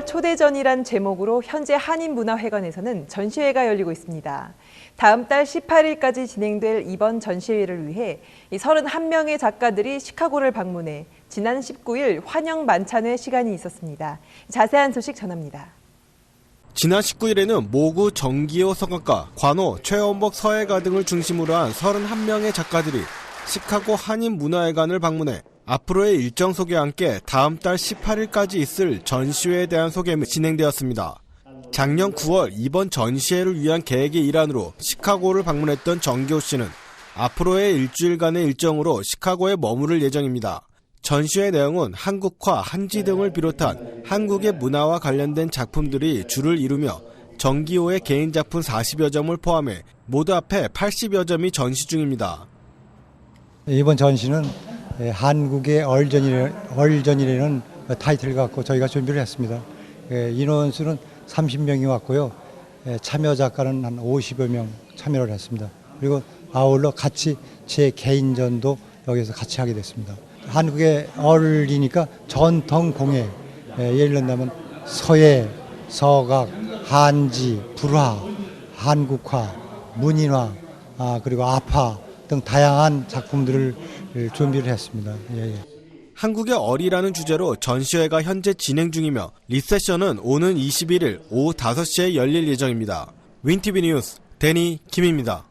노래전이란 제목으로 현재 한인문화회관에서는 전시회가 열리고 있습니다. 다음 달 18일까지 진행될 이번 전시회를 위해 31명의 작가들이 시카고를 방문해 지난 19일 환영 만찬회 시간이 있었습니다. 자세한 소식 전합니다. 지난 19일에는 모구 정기호 성악가, 관호, 최원복 서예가 등을 중심으로 한 31명의 작가들이 시카고 한인문화회관을 방문해 앞으로의 일정 소개와 함께 다음 달 18일까지 있을 전시회에 대한 소개가 진행되었습니다. 작년 9월 이번 전시회를 위한 계획의 일환으로 시카고를 방문했던 정기호 씨는 앞으로의 일주일간의 일정으로 시카고에 머무를 예정입니다. 전시회 내용은 한국화, 한지 등을 비롯한 한국의 문화와 관련된 작품들이 주를 이루며 정기호의 개인 작품 40여 점을 포함해 모두 합해 80여 점이 전시 중입니다. 이번 전시는 예, 한국의 얼전이라, 얼전이라는 타이틀을 갖고 저희가 준비를 했습니다. 예, 인원수는 30명이 왔고요. 예, 참여 작가는 한 50여 명 참여를 했습니다. 그리고 아울러 같이 제 개인전도 여기서 같이 하게 됐습니다. 한국의 얼이니까 전통 공예, 예, 예를 들면 서예, 서각, 한지, 불화, 한국화, 문인화, 아, 그리고 아파 등 다양한 작품들을 준비를 했습니다. 예, 예. 한국의 어리라는 주제로 전시회가 현재 진행 중이며 리세션은 오는 21일 오후 5시에 열릴 예정입니다. 윈티비 뉴스 데니 김입니다.